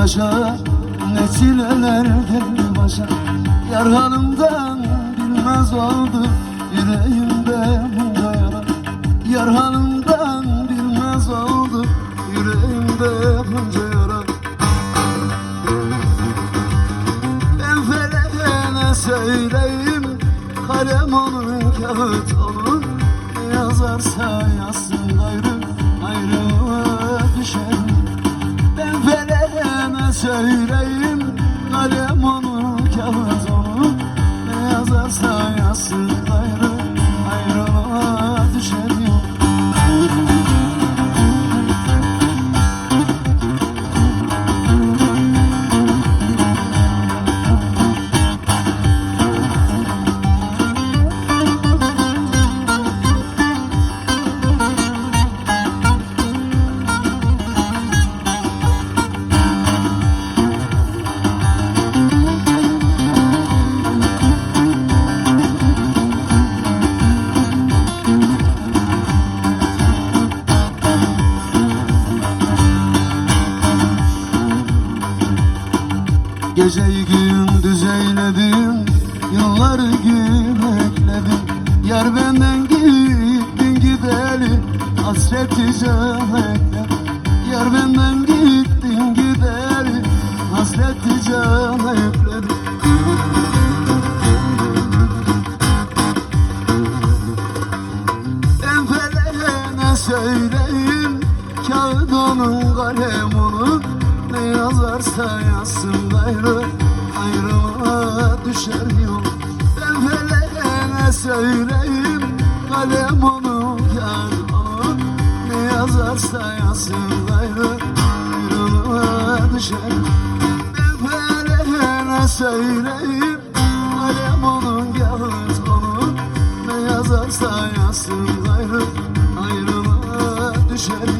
başa Ne çileler geldi başa. Yar hanımdan bilmez oldu Yüreğimde bunca yara Yar hanımdan bilmez oldu Yüreğimde bunca yara. Ben feleğe ne söyleyeyim Kalem onun kağıt onun ne söyleyeyim Kalem Geceyi gündüz eyledim Yılları gün ekledim. Yar benden gittin gideli Hasreti can ekledim. Yar benden gittin gideli Hasreti can ekledim. Ben feleğe ne söyleyeyim Kağıt onun kalem onun Ne yazarsa yazsın ayrı ayrılığa düşer yol. Ben velene söyleyeyim kalem onu kağıt Ne yazarsa yazsın ayrı ayrılığa düşer. Ben velene söyleyeyim kalem onu kağıt onu Ne yazarsa yazsın ayrı ayrılığa düşer